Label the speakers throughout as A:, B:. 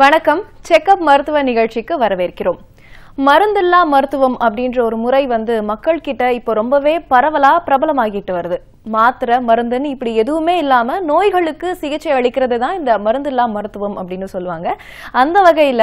A: வணக்கம். செக்கப் மருத்துவ நிகழ்ச்சிக்கு வரவேற்கிறோம். மருந்தில்லா மருத்துவம் அப்படின்ற ஒரு முறை வந்து மக்கள் கிட்ட இப்போ ரொம்பவே பரவலா பிரபலமாகிட்டு வருது. மாத்திரை மருந்துன்னு இப்படி எதுவுமே இல்லாம நோய்களுக்கு சிகிச்சை அளிக்கிறது தான் இந்த மருந்தில்லா மருத்துவம் அப்படின்னு சொல்லுவாங்க. அந்த வகையில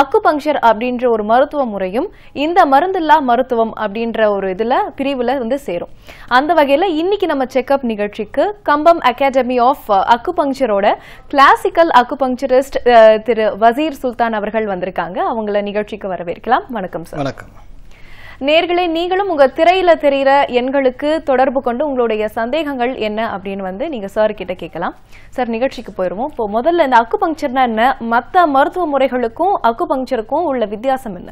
A: அக்குபங்க்சர் அப்படின்ற ஒரு மருத்துவ முறையும் இந்த மருந்தில்லா மருத்துவம் அப்படின்ற ஒரு இதுல பிரிவுல வந்து சேரும். அந்த வகையில இன்னைக்கு நம்ம செக்கப் நிகழ்ச்சிக்கு கம்பம் அகாடமி ஆஃப் அக்குபங்க்சரோட கிளாசிக்கல் அக்குபங்க்சரிஸ்ட் திரு வசீர் சுல்தான் அவர்கள் வந்திருக்காங்க. அவங்கள நிகழ்ச்சிக்கு வரவேற்கலாம். வணக்கம் சார்
B: வணக்கம்.
A: நேர்களை நீங்களும் உங்க திரையில தெரிகிற எண்களுக்கு தொடர்பு கொண்டு உங்களுடைய சந்தேகங்கள் என்ன அப்படின்னு வந்து நீங்க சார் கிட்ட கேட்கலாம். சார் நிகழ்ச்சிக்கு போயிருவோம். இப்போ முதல்ல இந்த அக்கு அக்குபங்க்சர்னா என்ன? மத்த மருத்துவ முறைகளுக்கும் அக்கு அக்குபங்க்சருக்கும் உள்ள வித்தியாசம் என்ன?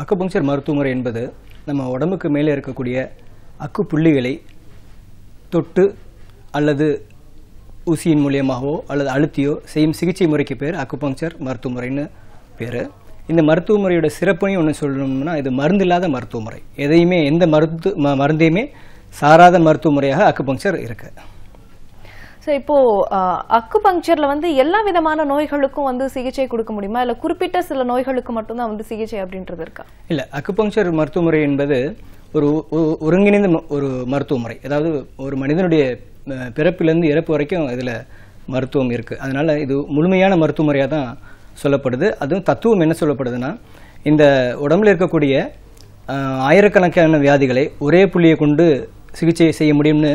B: அக்கு பங்க்சர் மருத்துவ முறை என்பது நம்ம உடம்புக்கு மேலே இருக்கக்கூடிய அக்கு புள்ளிகளை தொட்டு அல்லது ஊசியின் மூலியமாகவோ அல்லது அழுத்தியோ செய்யும் சிகிச்சை முறைக்கு பேர் அக்குபங்க்சர் மருத்துவ முறைன்னு பேர். இந்த மருத்துவ முறையோட சிறப்பையும் ஒன்று சொல்லணும்னா இது மருந்தில்லாத மருத்துவ முறை எதையுமே எந்த மருந்து ம- மருந்தையுமே சாராத மருத்துவ முறையாக அக்குபங்க்சர் இருக்கு.
A: ஸோ இப்போ அக்குபங்க்சர்ல வந்து எல்லா விதமான நோய்களுக்கும் வந்து சிகிச்சை கொடுக்க முடியுமா? இல்ல குறிப்பிட்ட சில நோய்களுக்கு மட்டும்தான் வந்து சிகிச்சை அப்படின்றது இருக்கா?
B: இல்லை அக்குபங்க்சர் மருத்துவ முறை என்பது ஒரு ஒருங்கிணைந்த ஒரு மருத்துவ முறை அதாவது ஒரு மனிதனுடைய பிறப்பிலிருந்து இறப்பு வரைக்கும் இதில் மருத்துவம் இருக்கு. அதனால இது முழுமையான மருத்துவ முறையாக தான் சொல்லப்படுது. அதுவும் தத்துவம் என்ன சொல்லப்படுதுன்னா இந்த உடம்புல இருக்கக்கூடிய ஆயிரக்கணக்கான வியாதிகளை ஒரே புள்ளியை கொண்டு சிகிச்சை செய்ய முடியும்னு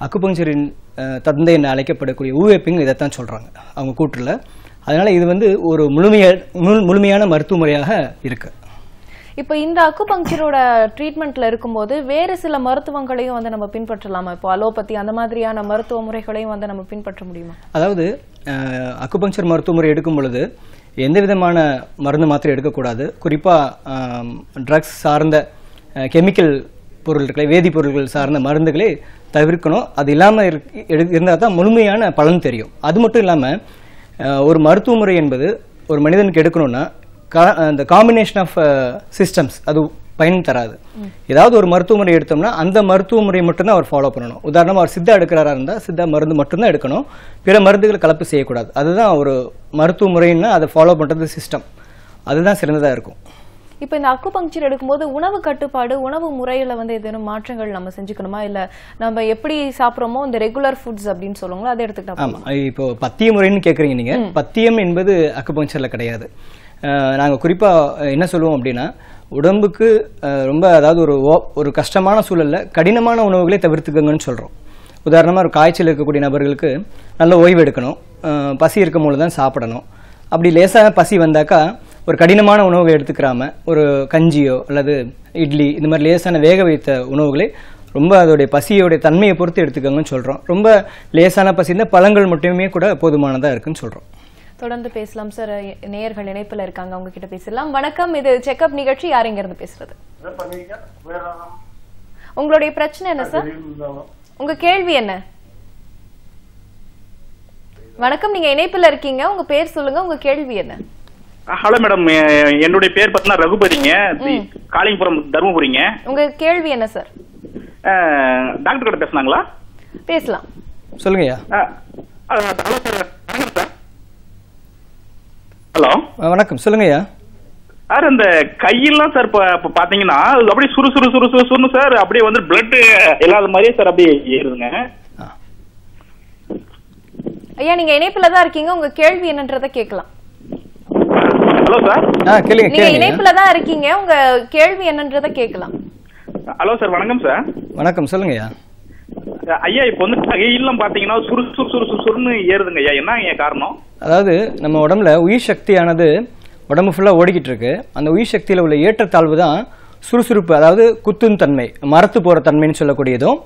B: அக்குபங்க்சரின் அஹ், தந்தை என அழைக்கப்படக்கூடிய ஊவேப்பிங் இதைத்தான் சொல்றாங்க அவங்க கூற்றுல. அதனால இது வந்து ஒரு முழுமைய முழு- முழுமையான மருத்துவ முறையாக இருக்கு.
A: இப்போ இந்த அக்குபங்க்சரோட ட்ரீட்மெண்ட்ல இருக்கும்போது வேறு சில மருத்துவங்களையும் வந்து நம்ம பின்பற்றலாமா? இப்போ அலோபதி அந்த மாதிரியான மருத்துவ முறைகளையும் வந்து நம்ம பின்பற்ற முடியுமா?
B: அதாவது அஹ், அக்குபங்க்சர் மருத்துவ முறை எடுக்கும் பொழுது எந்த விதமான மருந்து மாத்திரை எடுக்கக்கூடாது. குறிப்பாக ட்ரக்ஸ் சார்ந்த கெமிக்கல் பொருட்களை வேதிப்பொருட்கள் சார்ந்த மருந்துகளை தவிர்க்கணும். அது இல்லாமல் இருந்தால் தான் முழுமையான பலன் தெரியும். அது மட்டும் இல்லாமல் ஒரு மருத்துவ முறை என்பது ஒரு மனிதனுக்கு எடுக்கணும்னா கா- அந்த காம்பினேஷன் ஆஃப் சிஸ்டம்ஸ் அது பயன் தராது. ஏதாவது ஒரு மருத்துவ முறை எடுத்தோம்னா அந்த மருத்துவ முறை மட்டும்தான் அவர் ஃபாலோ பண்ணணும். உதாரணமா அவர் சித்தா எடுக்கிறாரா இருந்தால் சித்தா மருந்து மட்டும்தான் எடுக்கணும். பிற மருந்துகளை கலப்பு செய்யக்கூடாது. அதுதான் ஒரு மருத்துவ முறைன்னா அதை ஃபாலோ பண்றது சிஸ்டம் அதுதான் சிறந்ததா இருக்கும்.
A: இப்போ இந்த அக்குபங்க்சர் எடுக்கும்போது உணவு கட்டுப்பாடு உணவு முறையில வந்து ஏதேனும் மாற்றங்கள் நம்ம செஞ்சுக்கணுமா? இல்ல நம்ம எப்படி சாப்பிட்றோமோ இந்த ரெகுலர் ஃபுட்ஸ் அப்படின்னு சொல்லுவாங்களோ அதை எடுத்துக்கிட்டா
B: ஆமா. இப்போ பத்திய முறைன்னு கேக்குறீங்க நீங்க. பத்தியம் என்பது அக்குபங்க்சர்ல கிடையாது. நாங்கள் குறிப்பாக என்ன சொல்லுவோம் அப்படின்னா உடம்புக்கு ரொம்ப அதாவது ஒரு ஓ- ஒரு கஷ்டமான சூழலில் கடினமான உணவுகளை தவிர்த்துக்கங்கன்னு சொல்கிறோம் உதாரணமாக ஒரு காய்ச்சல் இருக்கக்கூடிய நபர்களுக்கு நல்ல ஓய்வு எடுக்கணும் பசி இருக்கும் போது தான் சாப்பிடணும். அப்படி லேசான பசி வந்தாக்கா ஒரு கடினமான உணவுகளை எடுத்துக்கிறாம ஒரு கஞ்சியோ அல்லது இட்லி இந்த மாதிரி லேசான வேக வைத்த உணவுகளை ரொம்ப அதோடைய பசியோடைய தன்மையை பொறுத்து எடுத்துக்கோங்கன்னு சொல்கிறோம் ரொம்ப லேசான பசி இருந்தால் பழங்கள் மட்டுமே கூட போதுமானதாக இருக்குதுன்னு சொல்கிறோம்
A: தொடர்ந்து பேசலாம் சார் நேயர்கள் இணைப்புல இருக்காங்க அவங்க கிட்ட பேசலாம். வணக்கம். இது செக்கப் நிகழ்ச்சி. யார் இங்க இருந்து பேசுறது உங்களுடைய பிரச்சனை என்ன சார் உங்க கேள்வி என்ன? வணக்கம். நீங்க இணைப்புல இருக்கீங்க. உங்க பேர் சொல்லுங்க. உங்க கேள்வி என்ன?
C: ஹலோ மேடம் என்னுடைய பேர் பார்த்தீங்கன்னா ரகுபதிங்க. காளிங்கபுரம் தருமபுரிங்க.
A: உங்க கேள்வி என்ன சார்
C: டாக்டர் கிட்ட பேசுனாங்களா?
A: பேசலாம்.
B: சொல்லுங்கய்யா.
C: Hello sir hello.
B: வணக்கம். சொல்லுங்கய்யா.
C: சார் இந்த கையெல்லாம் சார் இப்போ அது அப்படியே சுறு சுறு சுறு சுறு சுருன்னு சார் அப்படியே வந்து பிளட் இல்லாத மாதிரியே சார் அப்படியே ஏறுதுங்க.
A: ஐயா நீங்க இணைப்புல தான் இருக்கீங்க. உங்க கேள்வி என்னன்றத கேட்கலாம்.
C: Hello sir.
A: நீங்க இணைப்புல தான் இருக்கீங்க. உங்க கேள்வி என்னன்றத கேட்கலாம்.
C: ஹலோ சார் வணக்கம் சார்.
B: வணக்கம். சொல்லுங்கய்யா.
C: ஐயா இப்போ வந்து கையெல்லாம் பார்த்தீங்கன்னா சுறு சுறு சுறு சுறு சுருன்னு ஏறுதுங்க ஐயா. என்ன ஐயா காரணம்?
B: அதாவது நம்ம உடம்புல உயிர் சக்தியானது உடம்பு ஃபுல்லாக ஓடிக்கிட்டு இருக்கு அந்த உயிர் சக்தியில் உள்ள ஏற்றத்தாழ்வு தான் சுறுசுறுப்பு அதாவது குத்தும் தன்மை மரத்து போகிற தன்மைன்னு சொல்லக்கூடியதும்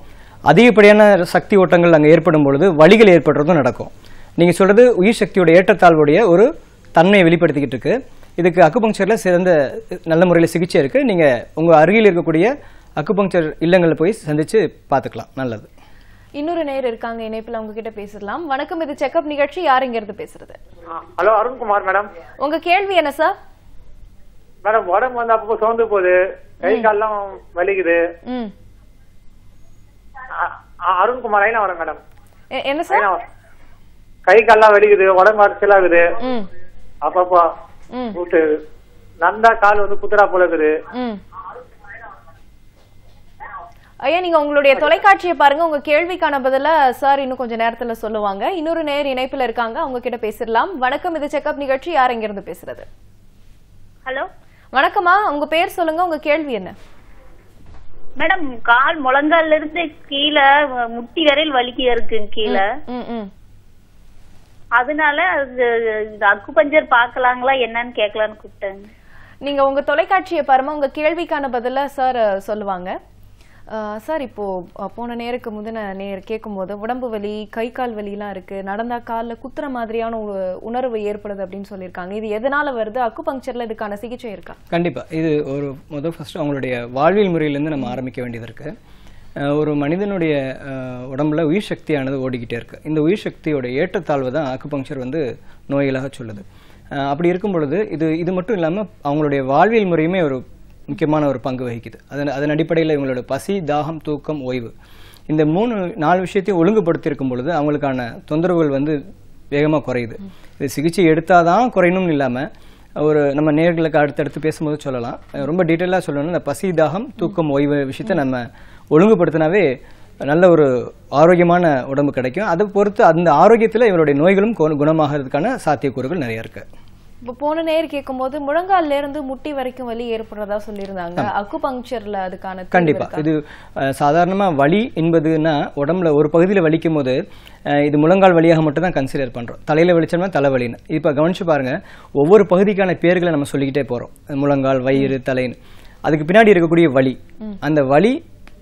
B: அதிகப்படியான சக்தி ஓட்டங்கள் அங்கே ஏற்படும் பொழுது வழிகள் ஏற்படுறதும் நடக்கும். நீங்கள் சொல்கிறது உயிர் சக்தியோட ஏற்றத்தாழ்வுடைய ஒரு தன்மையை வெளிப்படுத்திக்கிட்டு இருக்கு இதுக்கு அக்குபங்க்சரில் சிறந்த நல்ல முறையில் சிகிச்சை இருக்குது நீங்கள் உங்கள் அருகில் இருக்கக்கூடிய அக்குபங்க்சர் இல்லங்களில் போய் சந்தித்து பார்த்துக்கலாம். நல்லது.
A: இன்னொரு நேர் இருக்காங்க இணைப்புல அவங்க கிட்ட பேசலாம் வணக்கம் இது செக்கப் நிகழ்ச்சி. யார் இங்க இருந்து பேசுறது
D: ஹலோ அருண்குமார் மேடம்.
A: உங்க கேள்வி என்ன சார்
D: மேடம் உடம்பு வந்து அப்பப்போ சோர்ந்து போகுது. கை கால்லாம் வலிக்குது. அருண்குமார் ஐநா வரேன் மேடம்.
A: என்ன சார்.
D: கை கால்லாம் வலிக்குது உடம்பு அரைச்சலா இருக்குது
A: ம்.
D: அப்பப்போ நந்தா கால் வந்து குத்துறா போல இருக்குது.
A: ஐயா நீங்க உங்களுடைய தொலைக்காட்சியை பாருங்க. உங்க கேள்விக்கான பதில சார் இன்னும் கொஞ்ச நேரத்துல சொல்லுவாங்க. இன்னொரு நேர் இணைப்புல இருக்காங்க. அவங்க கிட்ட பேசிடலாம். வணக்கம். இது செக்அப் நிகழ்ச்சி. யார் எங்க இருந்து பேசுறது?
E: ஹலோ.
A: வணக்கம்மா. உங்க பேர் சொல்லுங்க. உங்க கேள்வி என்ன?
E: மேடம் கால் முழங்கால்ல இருந்து கீழே முட்டி வரையில் வலிக்க இருக்கு கீழே. அதனால அது அக்குபஞ்சர் பார்க்கலாங்களா? என்னன்னு கேட்கலான்னு கூப்பிட்டேன்.
A: நீங்க உங்க தொலைக்காட்சியை பாருங்க உங்க கேள்விக்கான பதில சார் சொல்லுவாங்க. சார் இப்போ போன நேருக்கு முந்தின நேர் கேட்கும்போது உடம்பு வலி கை கால் வலிலாம் இருக்கு. நடந்தா காலில் குத்துற மாதிரியான ஒரு உணர்வு ஏற்படுது அப்படின்னு சொல்லியிருக்காங்க. இது எதனால வருது? அக்கு அக்குபங்சர்ல இதுக்கான சிகிச்சை இருக்கா?
B: கண்டிப்பா. இது ஒரு முதல் ஃபர்ஸ்ட் அவங்களுடைய வாழ்வியல் முறையிலேருந்து நம்ம ஆரம்பிக்க வேண்டியது இருக்கு. ஒரு மனிதனுடைய உடம்புல உயிர் சக்தியானது ஓடிக்கிட்டே இருக்கு. இந்த உயிர் சக்தியோட ஏற்றத்தாழ்வு தான் அக்கு அக்குபங்சர் வந்து நோய்களாக சொல்லுது. அப்படி இருக்கும் பொழுது இது இது மட்டும் இல்லாமல் அவங்களுடைய வாழ்வியல் முறையுமே ஒரு முக்கியமான ஒரு பங்கு வகிக்குது. அதன் அதன் அடிப்படையில் இவங்களோட பசி தாகம் தூக்கம் ஓய்வு. இந்த மூணு நாலு விஷயத்தையும் ஒழுங்குபடுத்தியிருக்கும் பொழுது அவங்களுக்கான தொந்தரவுகள் வந்து வேகமாக குறையுது. இது சிகிச்சை எடுத்தாதான் குறையணும்னு இல்லாமல் ஒரு நம்ம நேர்களுக்கு அடுத்தடுத்து பேசும்போது சொல்லலாம். ரொம்ப டீட்டெயிலாக சொல்லணும்னா இந்த பசி தாகம் தூக்கம் ஓய்வு விஷயத்தை நம்ம ஒழுங்குபடுத்தினாவே நல்ல ஒரு ஆரோக்கியமான உடம்பு கிடைக்கும். அதை பொறுத்து அந்த ஆரோக்கியத்தில் இவருடைய நோய்களும் குணமாகிறதுக்கான சாத்தியக்கூறுகள் நிறைய
A: இருக்குது போன நேர் கேட்கும்போது முழங்கால்ல இருந்து முட்டி வரைக்கும் வலி ஏற்படுறதா சொல்லியிருந்தாங்க. அக்குபங்சர்ல அதுக்கான தீர்வு
B: கண்டிப்பா? இது சாதாரணமா வலி என்பதுன்னா உடம்புல ஒரு பகுதியில் வலிக்கும் போது இது முழங்கால் வலியாக மட்டும் தான் கன்சிடர் பண்றோம். தலையில வலிச்சோம்னா தலைவலின்னு இப்ப கவனிச்சு பாருங்க ஒவ்வொரு பகுதிக்கான பேர்களை நம்ம சொல்லிக்கிட்டே போறோம். முழங்கால் வயிறு தலைன்னு. அதுக்கு பின்னாடி இருக்கக்கூடிய வலி. அந்த வலி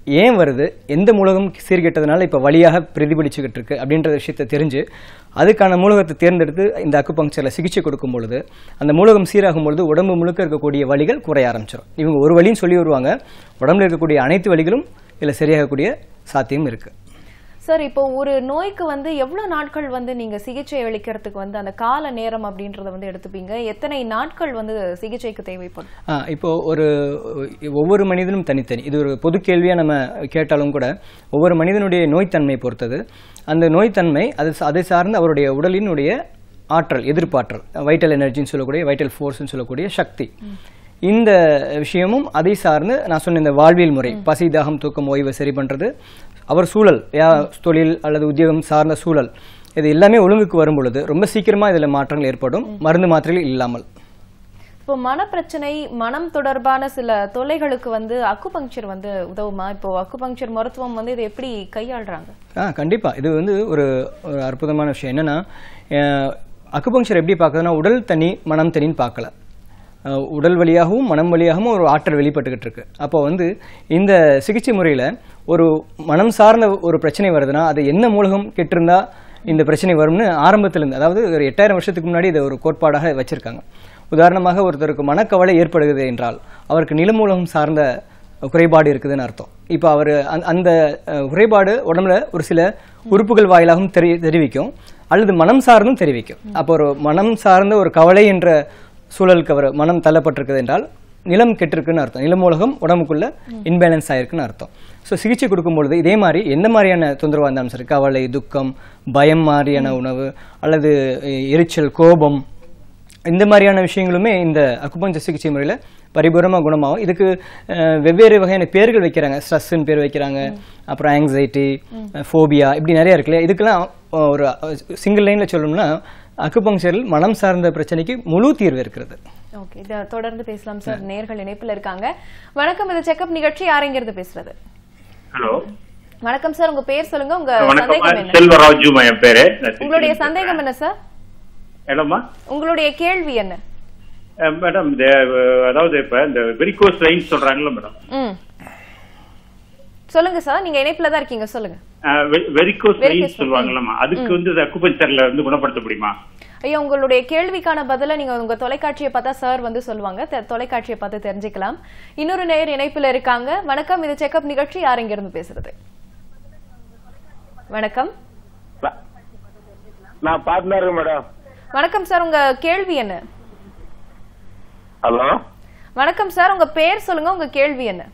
B: ஏன் வருது? எந்த மூலகம் சீர்கெட்டதுனால இப்போ வழியாக பிரதிபலிச்சுக்கிட்டு இருக்கு அப்படின்ற விஷயத்தை தெரிஞ்சு அதுக்கான மூலகத்தை தேர்ந்தெடுத்து இந்த அக்குபங்சர்ல சிகிச்சை கொடுக்கும் பொழுது அந்த மூலகம் சீராகும் பொழுது உடம்பு முழுக்க இருக்கக்கூடிய வழிகள் குறைய ஆரம்பிச்சிடும் இவங்க ஒரு வழின்னு சொல்லி வருவாங்க. உடம்புல இருக்கக்கூடிய அனைத்து வழிகளும் இதில் சரியாகக்கூடிய சாத்தியம் இருக்குது
A: சார் இப்போ ஒரு நோய்க்கு வந்து எவ்வளவு நாட்கள் வந்து நீங்க சிகிச்சை அளிக்கிறதுக்கு வந்து அந்த கால நேரம் அப்படின்றத வந்து எடுத்துப்பீங்க? எத்தனை நாட்கள் வந்து சிகிச்சைக்கு தேவைப்படும்?
B: இப்போ ஒரு ஒவ்வொரு மனிதனும் தனித்தனி. இது ஒரு பொது கேள்வியா நம்ம கேட்டாலும் கூட ஒவ்வொரு மனிதனுடைய நோய்த்தன்மை பொறுத்தது. அந்த நோய்த்தன்மை அது அதை சார்ந்து அவருடைய உடலினுடைய ஆற்றல் எதிர்ப்பாற்றல் வைட்டல் எனர்ஜின்னு சொல்லக்கூடிய வைட்டல் ஃபோர்ஸ்னு சொல்லக்கூடிய சக்தி. இந்த விஷயமும் அதை சார்ந்து நான் சொன்ன இந்த வாழ்வியல் முறை பசி தாகம் தூக்கம் ஓய்வை சரி பண்றது அவர் சூழல் யா தொழில் அல்லது உத்தியோகம் சார்ந்த சூழல் இது எல்லாமே ஒழுங்குக்கு வரும் பொழுது ரொம்ப சீக்கிரமா இதுல மாற்றங்கள் ஏற்படும். மருந்து மாத்திரைகள் இல்லாமல்.
A: இப்போ மனப்பிரச்சனை மனம் தொடர்பான சில தொல்லைகளுக்கு வந்து அக்குபங்சர் வந்து உதவுமா? இப்போ அக்குபங்சர் மருத்துவம் வந்து இதை எப்படி கையாளுறாங்க?
B: ஆ கண்டிப்பா. இது வந்து ஒரு ஒரு அற்புதமான விஷயம். என்னன்னா அக்குபங்சர் எப்படி பார்க்குதுன்னா உடல் தனி மனம் தனின்னு பார்க்கல. உடல் வழியாகவும் மனம் வழியாகவும் ஒரு ஆற்றல் வெளிப்பட்டுக்கிட்டு இருக்கு. அப்போ வந்து இந்த சிகிச்சை முறையில் ஒரு மனம் சார்ந்த ஒரு பிரச்சனை வருதுன்னா அது என்ன மூலகம் கெட்டிருந்தா இந்த பிரச்சனை வரும்னு ஆரம்பத்திலிருந்து அதாவது ஒரு எட்டாயிரம் வருஷத்துக்கு முன்னாடி இதை ஒரு கோட்பாடாக வச்சுருக்காங்க. உதாரணமாக ஒருத்தருக்கு மனக்கவலை ஏற்படுகிறது என்றால் அவருக்கு நிலமூலகம் சார்ந்த குறைபாடு இருக்குதுன்னு அர்த்தம். இப்போ அவர் அந்த குறைபாடு உடம்புல ஒரு சில உறுப்புகள் வாயிலாகவும் தெரி தெரிவிக்கும் அல்லது மனம் சார்ந்தும் தெரிவிக்கும். அப்போ ஒரு மனம் சார்ந்த ஒரு கவலை என்ற சூழலுக்கு அவர் மனம் தள்ளப்பட்டிருக்குது என்றால் நிலம் கெட்டிருக்குன்னு அர்த்தம். நிலமூலகம் உடம்புக்குள்ள இன்பேலன்ஸ் ஆயிருக்குன்னு அர்த்தம். ஸோ சிகிச்சை கொடுக்கும்பொழுது இதே மாதிரி எந்த மாதிரியான தொந்தரவாக இருந்தாலும் சரி கவலை துக்கம் பயம் மாதிரியான உணவு அல்லது எரிச்சல் கோபம் இந்த மாதிரியான விஷயங்களுமே இந்த அக்குபஞ்சர் சிகிச்சை முறையில் பரிபூரமாக குணமாகும். இதுக்கு வெவ்வேறு வகையான பேர்கள் வைக்கிறாங்க. ஸ்ட்ரெஸ்ன்னு பேர் வைக்கிறாங்க. அப்புறம் ஆங்ஸைட்டி ஃபோபியா இப்படி நிறைய இருக்குல்ல இதுக்கெல்லாம் ஒரு சிங்கிள் லைனில் சொல்லணும்னா அக்குபங்சரில் மனம் சார்ந்த பிரச்சனைக்கு முழு தீர்வு இருக்கிறது.
A: ஓகே இதை தொடர்ந்து பேசலாம் சார் நேர்கள் இணைப்புல இருக்காங்க. வணக்கம் இது செக்அப் நிகழ்ச்சி. யாரெங்கிறது பேசுறது?
F: ஹலோ
A: வணக்கம் சார் உங்க பேர் சொல்லுங்க. உங்க
F: வணக்கம்
A: சந்தேகம் என்ன?
F: செல்வராஜு என் பேரு.
A: உங்களுடைய சந்தேகம் என்ன சார்.
F: என்னம்மா?
A: உங்களுடைய கேள்வி என்ன?
F: மேடம் இந்த அதாவது இப்ப இந்த வெரிகோஸ் லைன் சொல்றாங்கல்ல மேடம்.
A: சொல்லுங்க சார் நீங்க இணைப்புல தான் இருக்கீங்க. சொல்லுங்க.
F: வெரிகோஸ் லைன் சொல்லுவாங்கல்லம்மா. அதுக்கு வந்து இந்த அக்குபஞ்சர்ல வந்து குணப்படுத்த முடியுமா?
A: ஐயா உங்களுடைய கேள்விக்கான பதில நீங்க உங்க தொலைக்காட்சியை பார்த்தா சார் வந்து சொல்லுவாங்க. தொலைக்காட்சியை பார்த்து தெரிஞ்சுக்கலாம். இன்னொரு நேர் இணைப்புல இருக்காங்க. வணக்கம். இது செக்அப் நிகழ்ச்சி. யார் இங்க இருந்து பேசுறது? வணக்கம்.
G: நான் பார்ட்னர் மேடம்.
A: வணக்கம் சார். உங்க கேள்வி என்ன?
G: ஹலோ?
A: வணக்கம் சார். உங்க பேர் சொல்லுங்க. உங்க கேள்வி என்ன?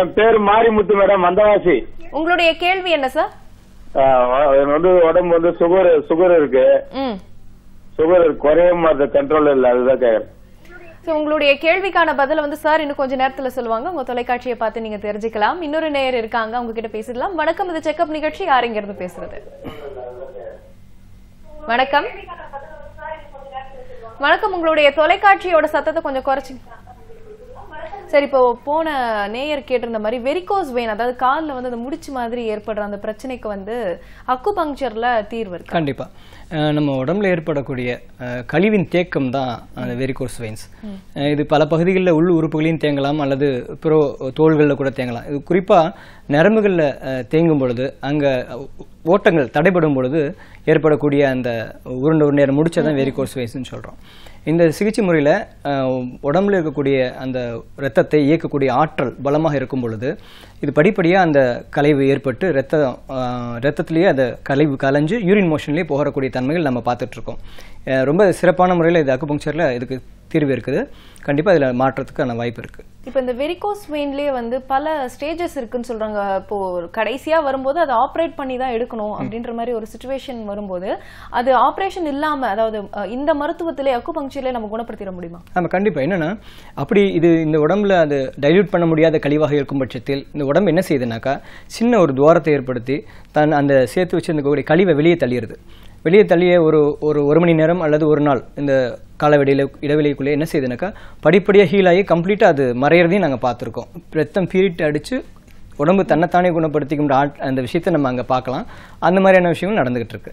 G: என் பேர் மாரிமுத்து மேடம். வந்தவாசி.
A: உங்களுடைய கேள்வி என்ன சார்?
G: எனக்கு வந்து உடம்பு வந்து சுகர் சுகர் இருக்கு. சுகர் குறைய அது கண்ட்ரோல் இல்லை அதுதான்
A: கேட்கறேன் உங்களுடைய கேள்விக்கான பதில வந்து சார் இன்னும் கொஞ்ச நேரத்துல சொல்லுவாங்க. உங்க தொலைக்காட்சியை பார்த்து நீங்க தெரிஞ்சுக்கலாம். இன்னொரு நேயர் இருக்காங்க அவங்க கிட்ட பேசிடலாம். வணக்கம் இது செக்அப் நிகழ்ச்சி. யார் இங்க இருந்து பேசுறது? வணக்கம். வணக்கம் உங்களுடைய தொலைக்காட்சியோட சத்தத்தை கொஞ்சம் குறைச்சி சரி இப்போ போன நேயர் கேட்டிருந்த மாதிரி வெரிகோஸ் வெயின் அதாவது கால்ல வந்து அந்த முடிச்சு மாதிரி ஏற்படுற அந்த பிரச்சனைக்கு வந்து அக்குபங்க்சர்ல தீர்வு இருக்கு?
B: கண்டிப்பா. அஹ் நம்ம உடம்புல ஏற்படக்கூடிய கழிவின் தேக்கம் தான் அந்த வெரிகோஸ் வெயின்ஸ் இது பல பகுதிகளில் உள் உறுப்புகளையும் தேங்கலாம் அல்லது பிற தோள்களில் கூட தேங்கலாம். இது குறிப்பா நரம்புகளில் தேங்கும் பொழுது அங்க ஓட்டங்கள் தடைபடும் பொழுது ஏற்படக்கூடிய அந்த உருண்டை உருண்டையான முடிச்சை தான் வெரிகோஸ் வெயின்ஸ்னு சொல்றோம். இந்த சிகிச்சை முறையில் உடம்புல இருக்கக்கூடிய அந்த இரத்தத்தை இயக்கக்கூடிய ஆற்றல் பலமாக இருக்கும் பொழுது இது படிப்படியாக அந்த கலைவு ஏற்பட்டு ரத்தம் ரத்தத்திலேயே அந்த கலைவு கலைஞ்சு யூரின் மோஷன்லேயே போகக்கூடிய தன்மைகள் நம்ம பார்த்துட்ருக்கோம் ரொம்ப சிறப்பான முறையில் இது அக்குபங்க்சரில் இதுக்கு தீர்வு இருக்குது. கண்டிப்பாக இதில் மாற்றத்துக்கான வாய்ப்பு இருக்குது
A: இப்போ இந்த வெரிகோஸ் வெயின்லயே வந்து பல ஸ்டேஜஸ் இருக்குன்னு சொல்றாங்க. இப்போ கடைசியா வரும்போது அதை ஆப்ரேட் பண்ணி தான் எடுக்கணும் அப்படின்ற மாதிரி ஒரு சுச்சுவேஷன் வரும்போது அது ஆபரேஷன் இல்லாம அதாவது இந்த மருத்துவத்திலே அக்குபங்க்சர்ல நம்ம குணப்படுத்திட முடியுமா?
B: ஆமாம் கண்டிப்பாக என்னன்னா அப்படி இது இந்த உடம்புல அது டைல்யூட் பண்ண முடியாத கழிவாக இருக்கும் பட்சத்தில் இந்த உடம்பு என்ன செய்யுதுனாக்கா சின்ன ஒரு துவாரத்தை ஏற்படுத்தி தன் அந்த சேர்த்து வச்சிருந்தக்கூடிய கழிவை வெளியே தள்ளிடுது. வெளியே தள்ளிய ஒரு ஒரு ஒரு மணி நேரம் அல்லது ஒரு நாள் இந்த காலவெளியில இடைவெளிக்குள்ளே என்ன செய்யுதுனாக்கா படிப்படியாக ஹீல் ஆகி கம்ப்ளீட்டாக அது மறையிறதையும் நாங்கள் பார்த்துருக்கோம். ரத்தம் பீரிட்டு அடித்து உடம்பு தன்னைத்தானே குணப்படுத்திக்கின்ற ஆட் அந்த விஷயத்தை நம்ம அங்கே பார்க்கலாம். அந்த மாதிரியான விஷயங்கள் நடந்துகிட்டு இருக்கு.